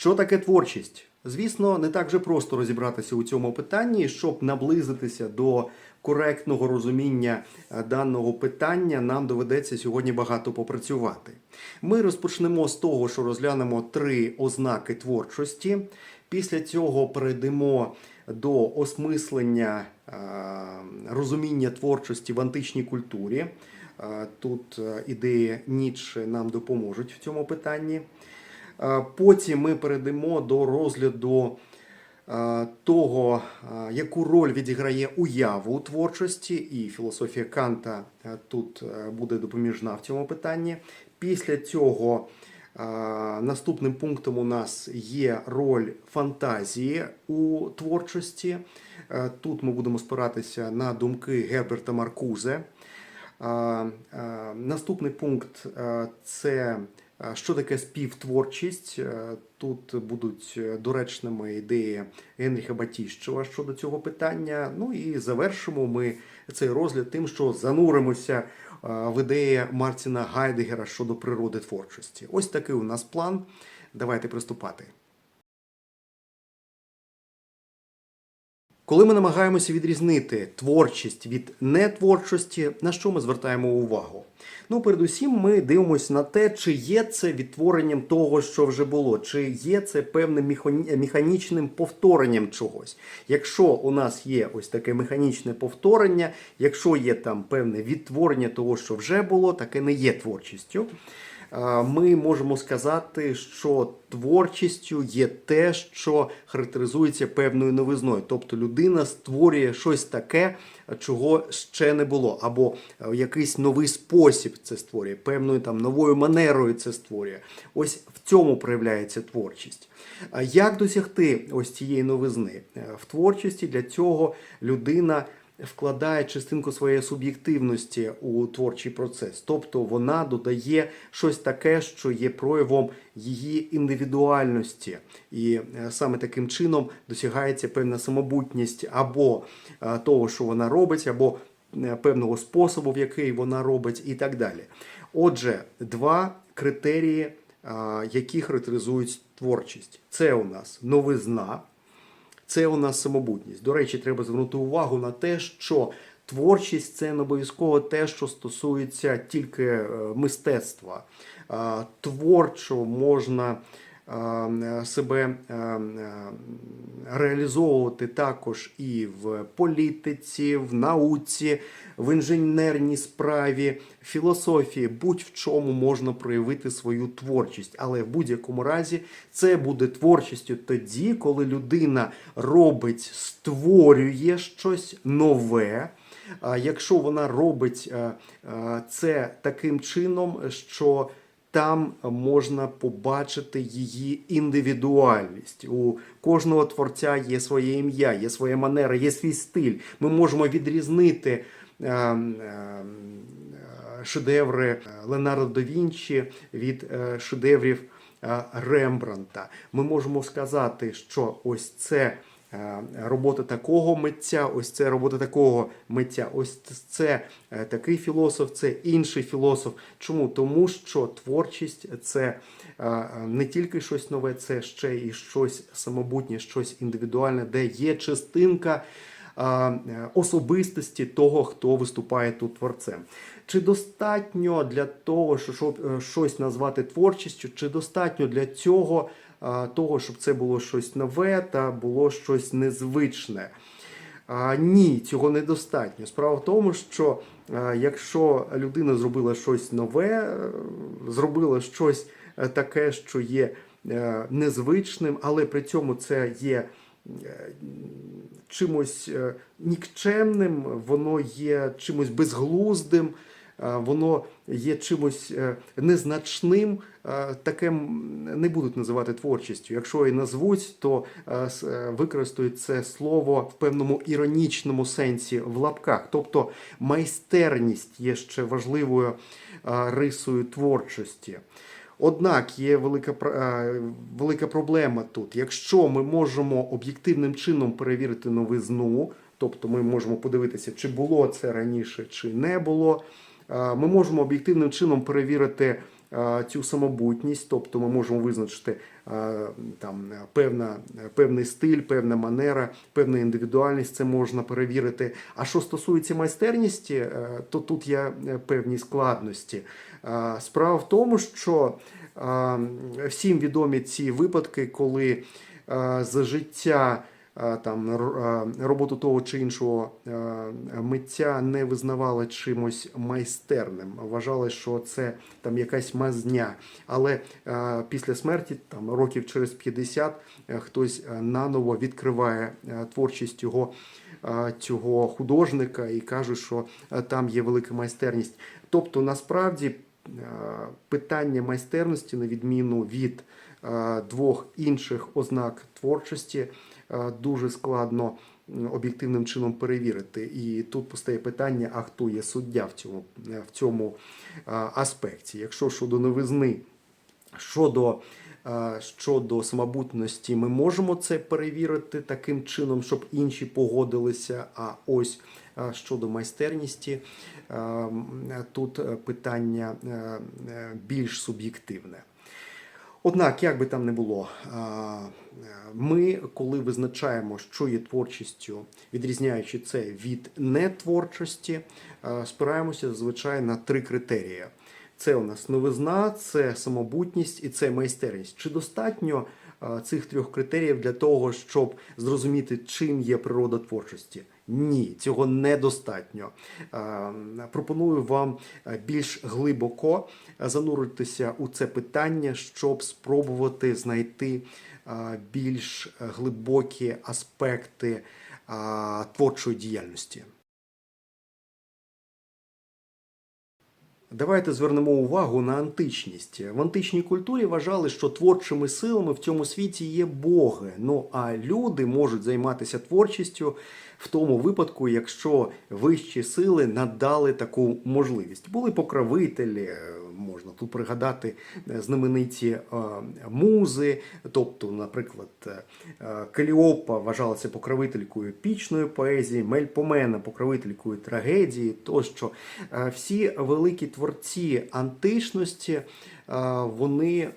Що таке творчість? Звісно, не так же просто розібратися у цьому питанні, щоб наблизитися до коректного розуміння е, даного питання, нам доведеться сьогодні багато попрацювати. Ми розпочнемо з того, що розглянемо три ознаки творчості. Після цього перейдемо до осмислення е, розуміння творчості в античній культурі. Е, Тут ідеї Ніцше нам допоможуть в цьому питанні. Потім ми перейдемо до розгляду того, яку роль відіграє уява у творчості, і філософія Канта тут буде допоміжна в цьому питанні. Після цього наступним пунктом у нас є роль фантазії у творчості. Тут ми будемо спиратися на думки Герберта Маркузе. Наступний пункт це що таке співтворчість. Е, Тут будуть е, доречними ідеї Генріха Батіщева щодо цього питання. Ну і завершимо ми цей розгляд тим, що зануримося в ідеї Мартіна Гайдегера щодо природи творчості. Ось такий у нас план. Давайте приступати. Коли ми намагаємося відрізнити творчість від нетворчості, на що ми звертаємо увагу? Ну, передусім, ми дивимося на те, чи є це відтворенням того, що вже було, чи є це певним механічним повторенням чогось. Якщо у нас є ось таке механічне повторення, якщо є там певне відтворення того, що вже було, таке не є творчістю. Ми можемо сказати, що творчістю є те, що характеризується певною новизною. Тобто людина створює щось таке, чого ще не було, або в якийсь новий спосіб це створює, певною там новою манерою це створює. Ось в цьому проявляється творчість. Як досягти ось цієї новизни? Е, В творчості для цього людина вкладає частинку своєї суб'єктивності у творчий процес. Тобто вона додає щось таке, що є проявом її індивідуальності. І е, саме таким чином досягається певна самобутність або е, того, що вона робить, або е, певного способу, в який вона робить, і так далі. Отже, два критерії, які характеризують творчість. Це у нас новизна, це у нас самобутність. До речі, треба звернути увагу на те, що творчість це не обов'язково те, що стосується тільки е, мистецтва. Творчо можна себе реалізовувати також і в політиці, в науці, в інженерній справі, філософії, будь-в чому можна проявити свою творчість. Але в будь-якому разі це буде творчістю тоді, коли людина робить, створює щось нове. Якщо вона робить е, е, це таким чином, що там можна побачити її індивідуальність. У кожного творця є своє ім'я, є своя манера, є свій стиль. Ми можемо відрізнити е, е, шедеври Леонардо да Вінчі від е, шедеврів е, Рембранта. Ми можемо сказати, що ось це. Е, Робота такого митця, ось це робота такого митця, ось це е, такий філософ, це інший філософ. Чому? Тому що творчість це е, не тільки щось нове, це ще і щось самобутнє, щось індивідуальне, де є частинка особистості того, хто виступає тут творцем. Чи достатньо для того, щоб щось назвати творчістю, чи достатньо для цього того, щоб це було щось нове та було щось незвичне? Ні, цього недостатньо. Справа в тому, що якщо людина зробила щось нове, е, зробила щось е, таке, що є е, незвичним, але при цьому це є чимось нікчемним, воно є чимось безглуздим, воно є чимось е, незначним, е, таке не будуть називати творчістю. Якщо і назвуть, то е, е, використають це слово в певному іронічному сенсі в лапках. Тобто майстерність є ще важливою е, рисою творчості. Однак є велика, е, велика проблема тут. Якщо ми можемо об'єктивним чином перевірити новизну, тобто ми можемо подивитися, чи було це раніше, чи не було. Е, Ми можемо об'єктивним чином перевірити е, цю самобутність, тобто ми можемо визначити е, там певна, певний стиль, певна манера, певна індивідуальність. Це можна перевірити. А що стосується майстерності, то тут є певні складності. Справа в тому, що всім відомі ці випадки, коли за життя там роботу того чи іншого митця не визнавали чимось майстерним. Вважали, що це там якась мазня. Але після смерті, там років через 50, е, хтось е, наново відкриває е, творчість його. Цього художника і каже, що там є велика майстерність. Тобто, насправді, питання майстерності, на відміну від двох інших ознак творчості, дуже складно об'єктивним чином перевірити. І тут постає питання: а хто є суддя в цьому, е, в цьому е, аспекті? Якщо щодо новизни, щодо, е, щодо самобутності, ми можемо це перевірити таким чином, щоб інші погодилися. А ось е, щодо майстерності, е, тут е, питання е, е, більш суб'єктивне. Однак, як би там не було, ми, коли визначаємо, що є творчістю, відрізняючи це від нетворчості, спираємося зазвичай на три критерії: це у нас новизна, це самобутність і це майстерність. Чи достатньо цих трьох критеріїв для того, щоб зрозуміти, чим є природа творчості? Ні, цього недостатньо. Е, Пропоную вам е, більш глибоко е, зануритися у це питання, щоб спробувати знайти більш глибокі аспекти творчої діяльності. Давайте звернемо увагу на античність. В античній культурі вважали, що творчими силами в цьому світі є боги. Ну а люди можуть займатися творчістю в тому випадку, якщо вищі сили надали таку можливість. Були покровителі, е, можна тут пригадати е, знамениті е, музи, тобто, наприклад, Каліопа вважалася покровителькою епічної поезії, Мельпомена покровителькою трагедії тощо. Всі великі творці античності вони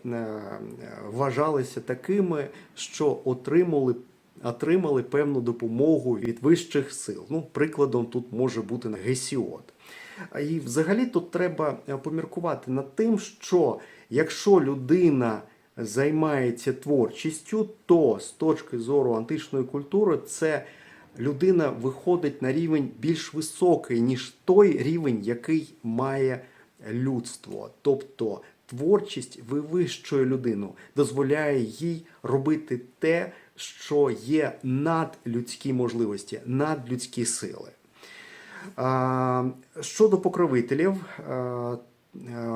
вважалися такими, що отримали. Отримали певну допомогу від вищих сил. Ну, прикладом тут може бути Гесіод. І взагалі тут треба е, поміркувати над тим, що якщо людина займається творчістю, то з точки зору античної культури це людина виходить на рівень більш високий, ніж той рівень, який має людство. Тобто творчість вивищує людину, дозволяє їй робити те, що є надлюдські можливості, надлюдські сили. Щодо покровителів,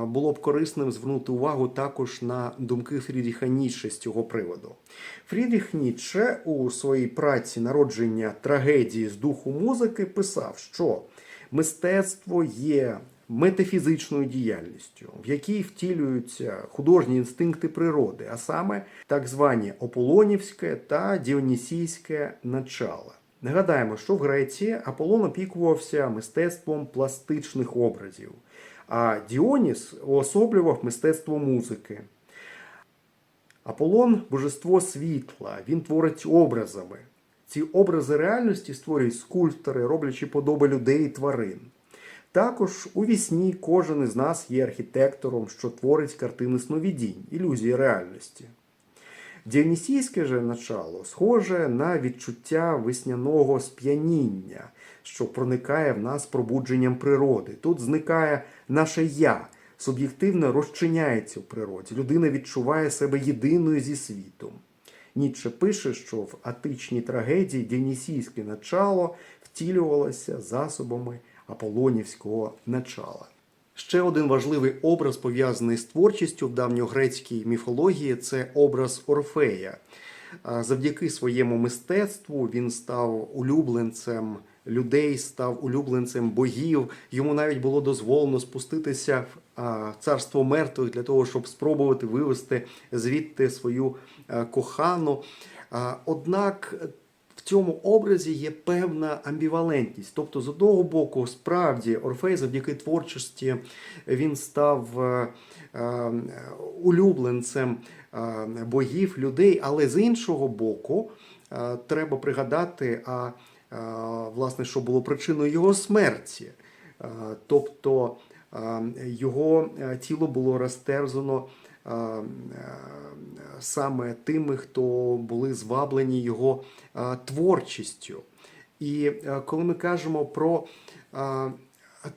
було б корисним звернути увагу також на думки Фрідріха Ніцше з цього приводу. Фрідріх Ніцше у своїй праці народження трагедії з духу музики писав, що мистецтво є метафізичною діяльністю, в якій втілюються художні інстинкти природи, а саме так звані Ополонівське та Діонісійське начало. Нагадаємо, що в Греції Аполлон опікувався мистецтвом пластичних образів, а Діоніс уособлював мистецтво музики. Аполлон божество світла, він творить образами. Ці образи реальності створюють скульптори, роблячи подоби людей і тварин. Також у вісні кожен із нас є архітектором, що творить картини сновидінь, ілюзії реальності. Діонісійське же начало схоже на відчуття весняного сп'яніння, що проникає в нас пробудженням природи. Тут зникає наше я, суб'єктивно розчиняється в природі. Людина відчуває себе єдиною зі світом. Ніцше пише, що в атичній трагедії Діонісійське начало втілювалося засобами аполонівського начала. Ще один важливий образ, пов'язаний з творчістю в давньогрецькій міфології, це образ Орфея. Завдяки своєму мистецтву він став улюбленцем людей, став улюбленцем богів. Йому навіть було дозволено спуститися в царство мертвих для того, щоб спробувати вивести звідти свою кохану. Однак цьому образі є певна амбівалентність. Тобто, з одного боку, справді Орфей завдяки творчості він став е, е, улюбленцем е, богів, людей, але з іншого боку, треба пригадати, а власне, що було причиною його смерті. Тобто його тіло було розтерзано саме тими, хто були зваблені його творчістю. І коли ми кажемо про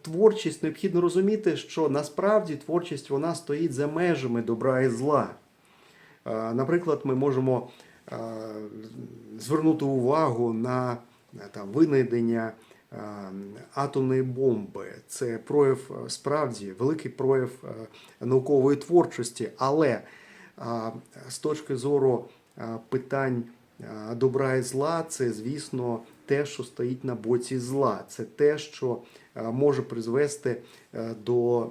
творчість, необхідно розуміти, що насправді творчість вона стоїть за межами добра і зла. Наприклад, ми можемо звернути увагу на там, винайдення атомної бомби. Це прояв е, справді великий прояв е, наукової творчості, але е, з точки зору питань добра і зла, це, звісно, те, що стоїть на боці зла. Це те, що може призвести до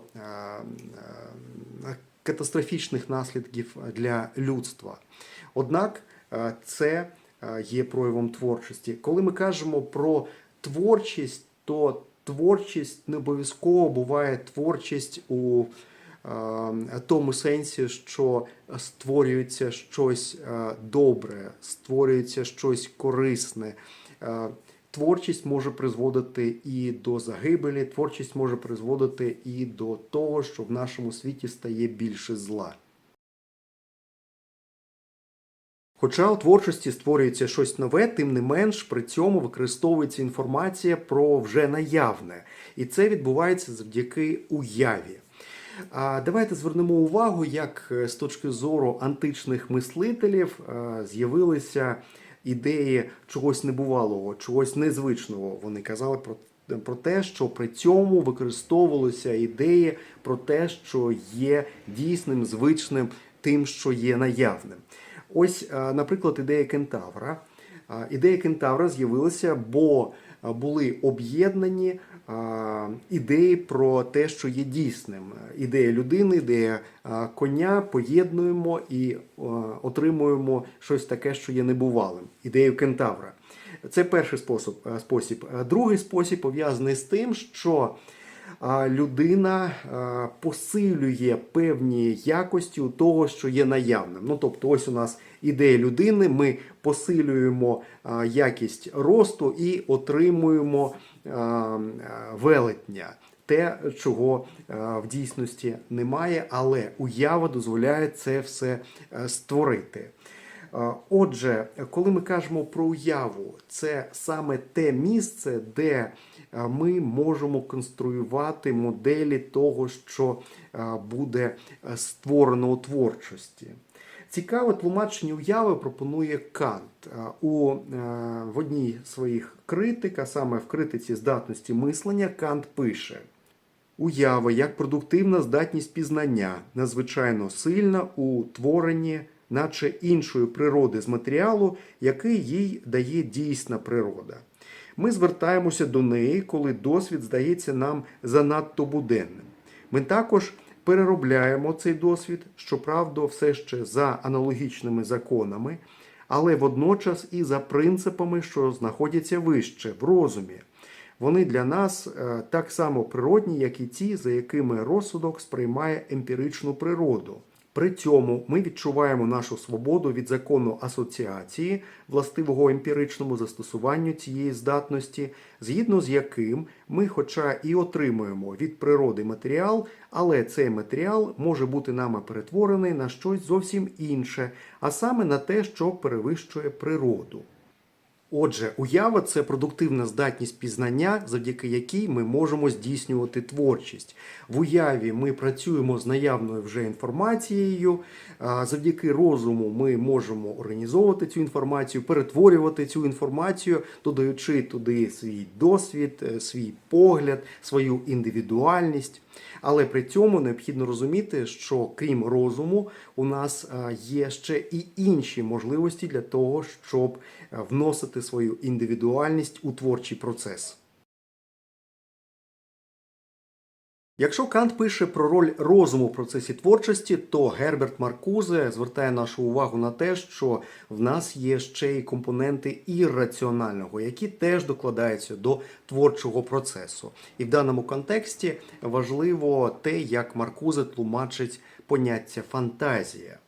катастрофічних наслідків для людства. Однак це є проявом творчості. Коли ми кажемо про творчість, то творчість не обов'язково буває творчість у е, тому сенсі, що створюється щось е, добре, створюється щось корисне. Е, Творчість може призводити і до загибелі, творчість може призводити і до того, що в нашому світі стає більше зла. Хоча у творчості створюється щось нове, тим не менш при цьому використовується інформація про вже наявне, і це відбувається завдяки уяві. А давайте звернемо увагу, як е, з точки зору античних мислителів е, з'явилися ідеї чогось небувалого, чогось незвичного. Вони казали про, про те, що при цьому використовувалися ідеї про те, що є дійсним, звичним, тим, що є наявним. Ось, е, наприклад, ідея кентавра. Ідея кентавра з'явилася, бо були об'єднані ідеї про те, що є дійсним. Ідея людини, ідея коня поєднуємо і отримуємо щось таке, що є небувалим. Ідею кентавра. Це перший спосіб. Другий спосіб пов'язаний з тим, що людина посилює певні якості у того, що є наявним. Ну, тобто, ось у нас ідея людини, ми посилюємо якість росту і отримуємо велетня. Те, чого в дійсності немає, але уява дозволяє це все е, створити. Отже, коли ми кажемо про уяву, це саме те місце, де е, ми можемо конструювати моделі того, що е, буде е, створено у творчості. Цікаве тлумачення уяви пропонує Кант у в одній з своїх критик, а саме в критиці здатності мислення, Кант пише. Уява як продуктивна здатність пізнання, надзвичайно сильна у творенні, наче іншої природи з матеріалу, який їй дає дійсна природа. Ми звертаємося до неї, коли досвід здається нам занадто буденним. Ми також переробляємо цей досвід, щоправда, все ще за аналогічними законами, але водночас і за принципами, що знаходяться вище в розумі. Вони для нас е, так само природні, як і ті, за якими розсудок сприймає емпіричну природу. При цьому ми відчуваємо нашу свободу від закону асоціації, властивого емпіричному застосуванню цієї здатності, згідно з яким ми, хоча і отримуємо від природи матеріал, але цей матеріал може бути нами перетворений на щось зовсім інше, а саме на те, що перевищує природу. Отже, уява це продуктивна здатність пізнання, завдяки якій ми можемо здійснювати творчість. В уяві ми працюємо з наявною вже інформацією. Завдяки розуму ми можемо організовувати цю інформацію, перетворювати цю інформацію, додаючи туди свій досвід, е, свій погляд, свою індивідуальність. Але при цьому необхідно розуміти, що крім розуму, у нас є ще і інші можливості для того, щоб е, вносити свою індивідуальність у творчий процес. Якщо Кант пише про роль розуму в процесі творчості, то Герберт Маркузе звертає нашу увагу на те, що в нас є ще й компоненти ірраціонального, які теж докладаються до творчого процесу. І в даному контексті важливо те, як Маркузе тлумачить поняття фантазія.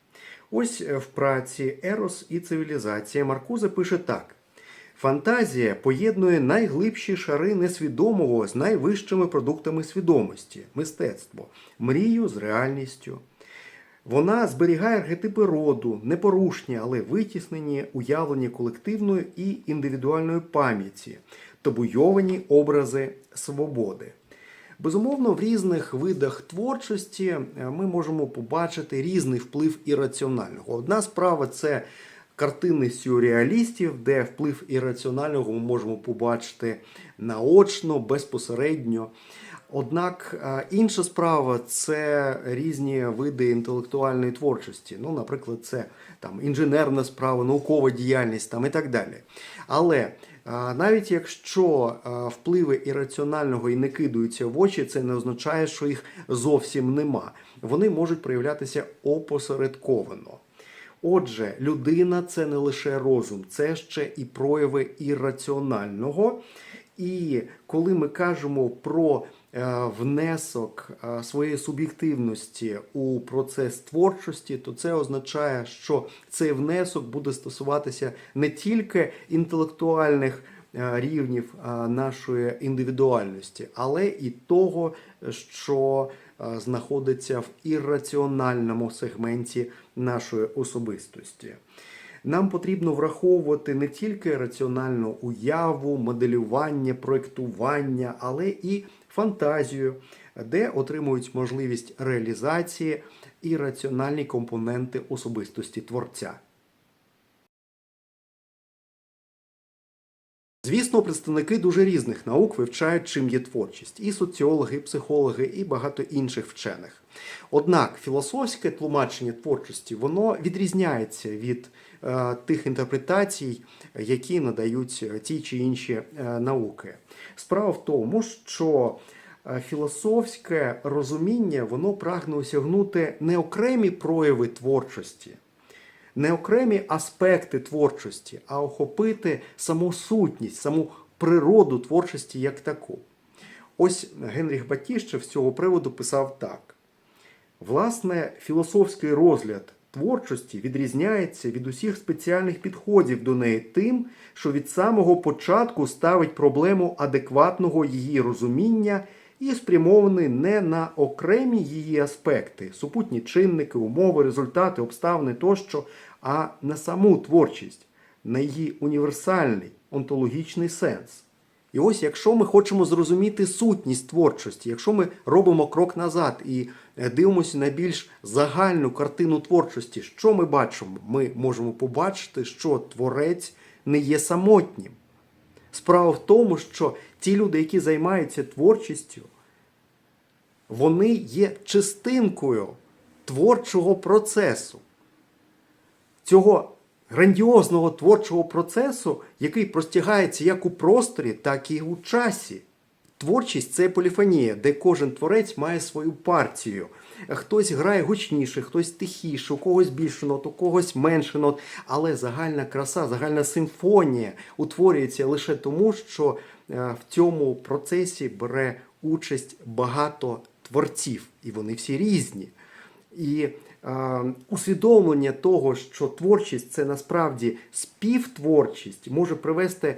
Ось в праці Ерос і цивілізація Маркузе пише так. Фантазія поєднує найглибші шари несвідомого з найвищими продуктами свідомості, мистецтво, мрію з реальністю. Вона зберігає архетипи роду, непорушні, але витіснені, уявлені колективної і індивідуальної пам'яті, табуйовані образи свободи. Безумовно, в різних видах творчості е, ми можемо побачити різний вплив ірраціонального. Одна справа це картини сюрреалістів, де вплив ірраціонального ми можемо побачити наочно, безпосередньо. Однак е, інша справа це різні види інтелектуальної творчості. Ну, наприклад, це там інженерна справа, наукова діяльність там і так далі. Але е, навіть якщо е, впливи ірраціонального і не кидаються в очі, це не означає, що їх зовсім нема. Вони можуть проявлятися опосередковано. Отже, людина це не лише розум, це ще і прояви ірраціонального. І коли ми кажемо про е, внесок е, своєї суб'єктивності у процес творчості, то це означає, що цей внесок буде стосуватися не тільки інтелектуальних е, рівнів нашої індивідуальності, але і того, що знаходиться в ірраціональному сегменті нашої особистості. Нам потрібно враховувати не тільки раціональну уяву, моделювання, проєктування, але і фантазію, де отримують можливість реалізації і раціональні компоненти особистості творця. Звісно, представники дуже різних наук вивчають, чим є творчість, і соціологи, і психологи, і багато інших вчених. Однак філософське тлумачення творчості воно відрізняється від е, тих інтерпретацій, які надають ті чи інші е, науки. Справа в тому, що е, філософське розуміння воно прагне осягнути не окремі прояви творчості не окремі аспекти творчості, а охопити саму сутність, саму природу творчості як таку. Ось Генріх Батіщев з цього приводу писав так: власне, філософський розгляд творчості відрізняється від усіх спеціальних підходів до неї тим, що від самого початку ставить проблему адекватного її розуміння і спрямований не на окремі її аспекти, супутні чинники, умови, результати, обставини тощо, а на саму творчість, на її універсальний онтологічний сенс. І ось, якщо ми хочемо зрозуміти сутність творчості, якщо ми робимо крок назад і е, дивимося на більш загальну картину творчості, що ми бачимо? Ми можемо побачити, що творець не є самотнім. Справа в тому, що ті люди, які займаються творчістю, вони є частинкою творчого процесу. Цього грандіозного творчого процесу, який простягається як у просторі, так і у часі. Творчість це поліфонія, де кожен творець має свою партію. Хтось грає гучніше, хтось тихіше, у когось більше нот, у когось менше нот. Але загальна краса, загальна симфонія утворюється лише тому, що е, в цьому процесі бере участь багато творців, і вони всі різні. І е, усвідомлення того, що творчість це насправді співтворчість, може привести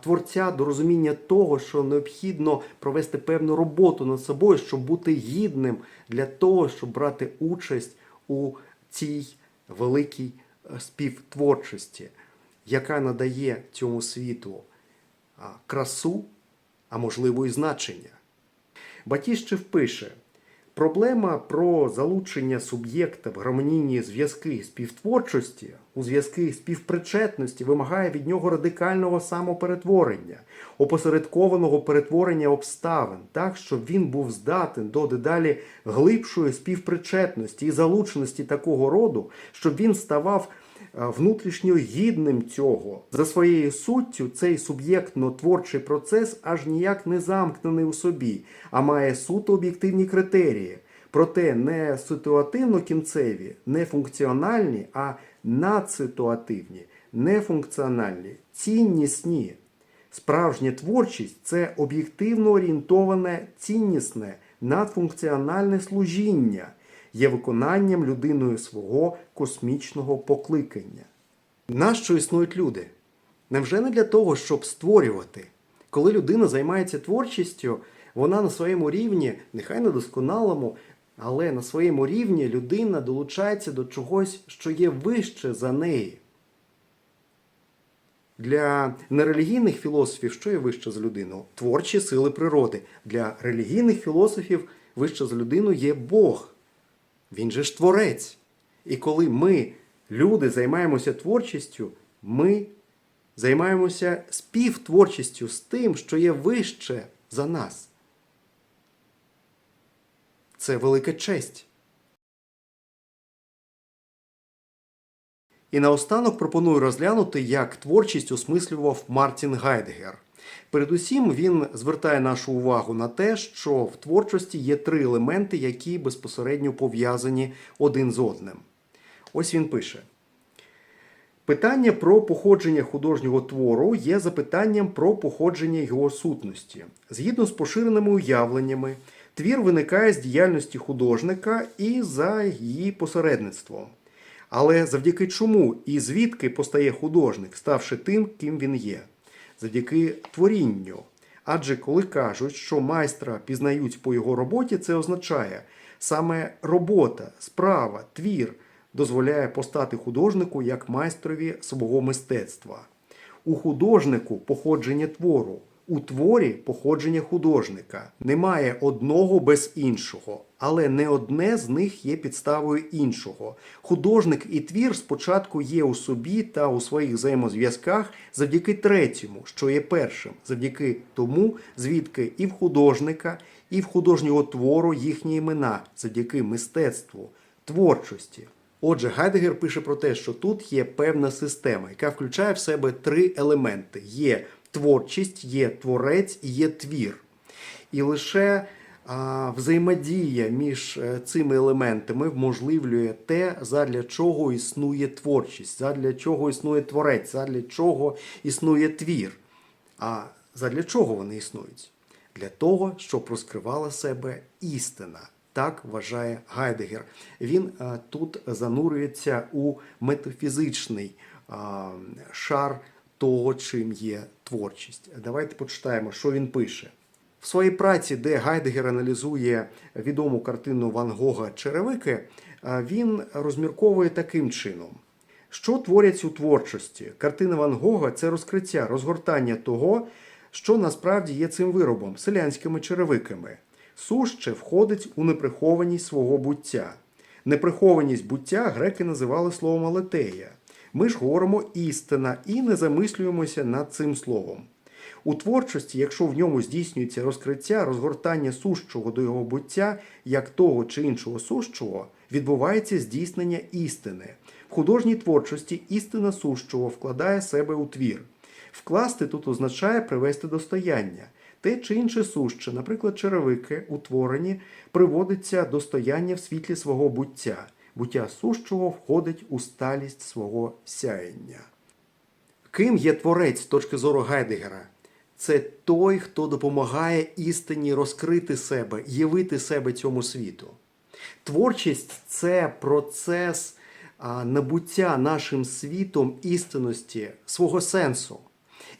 творця до розуміння того, що необхідно провести певну роботу над собою, щоб бути гідним для того, щоб брати участь у цій великій е, співтворчості, яка надає цьому світу е, красу, а можливо і значення. Батіщев пише. Проблема про залучення суб'єкта в гармонійні зв'язки співтворчості у зв'язки співпричетності вимагає від нього радикального самоперетворення, опосередкованого перетворення обставин, так, щоб він був здатен до дедалі глибшої співпричетності і залученості такого роду, щоб він ставав внутрішньо гідним цього. За своєю суттю, цей суб'єктно-творчий процес аж ніяк не замкнений у собі, а має суто об'єктивні критерії. Проте не ситуативно кінцеві, не функціональні, а надситуативні, нефункціональні, ціннісні. Справжня творчість це об'єктивно орієнтоване, ціннісне, надфункціональне служіння, є виконанням людиною свого космічного покликання. Нащо існують люди? Невже не для того, щоб створювати? Коли людина займається творчістю, вона на своєму рівні, нехай недосконалому, але на своєму рівні людина долучається до чогось, що є вище за неї. Для нерелігійних філософів, що є вище за людину? Творчі сили природи. Для релігійних філософів вище за людину є Бог. Він же ж творець. І коли ми, люди, займаємося творчістю, ми займаємося співтворчістю з тим, що є вище за нас. Це велика честь. І наостанок пропоную розглянути, як творчість осмислював Мартін Гайдгер. Передусім, він звертає нашу увагу на те, що в творчості є три елементи, які безпосередньо пов'язані один з одним. Ось він пише: Питання про походження художнього твору є запитанням про походження його сутності. Згідно з поширеними уявленнями, твір виникає з діяльності художника і за її посередництвом. Але завдяки чому і звідки постає художник, ставши тим, ким він є? Завдяки творінню. Адже коли кажуть, що майстра пізнають по його роботі, це означає саме робота, справа, твір дозволяє постати художнику як майстрові свого мистецтва. У художнику походження твору, у творі походження художника. Немає одного без іншого, але не одне з них є підставою іншого. Художник і твір спочатку є у собі та у своїх взаємозв'язках завдяки третьому, що є першим, завдяки тому, звідки і в художника, і в художнього твору їхні імена, завдяки мистецтву, творчості. Отже, Гайдегер пише про те, що тут є певна система, яка включає в себе три елементи: є творчість, є творець і є твір. І лише а, взаємодія між е, цими елементами вможливлює те, задля чого існує творчість, задля чого існує творець, задля чого існує твір. А задля чого вони існують? Для того, щоб розкривала себе істина. Так вважає Гайдегер. Він а, тут занурюється у метафізичний а, шар того, чим є творчість. Давайте почитаємо, що він пише. В своїй праці, де Гайдегер аналізує відому картину Ван Гога Черевики, він розмірковує таким чином. Що творять у творчості? Картина Ван Гога це розкриття, розгортання того, що насправді є цим виробом селянськими черевиками. Суще входить у неприхованість свого буття. Неприхованість буття греки називали словом алетея. Ми ж говоримо істина і не замислюємося над цим словом. У творчості, якщо в ньому здійснюється розкриття, розгортання сущого до його буття, як того чи іншого сущого, відбувається здійснення істини. В художній творчості істина сущого вкладає себе у твір. Вкласти тут означає привести до стояння. Те чи інше суще, наприклад, черевики, утворені, приводиться до стояння в світлі свого буття. Буття сущого входить у сталість свого сяєння. Ким є творець з точки зору Гайдегера? Це той, хто допомагає істині розкрити себе, явити себе цьому світу. Творчість це процес набуття нашим світом істинності, свого сенсу.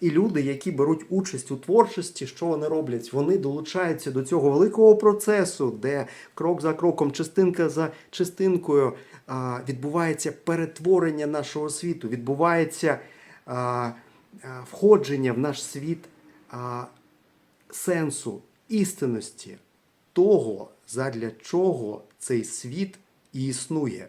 І люди, які беруть участь у творчості, що вони роблять? Вони долучаються до цього великого процесу, де крок за кроком, частинка за частинкою відбувається перетворення нашого світу, відбувається входження в наш світ сенсу, істинності того, задля чого цей світ і існує.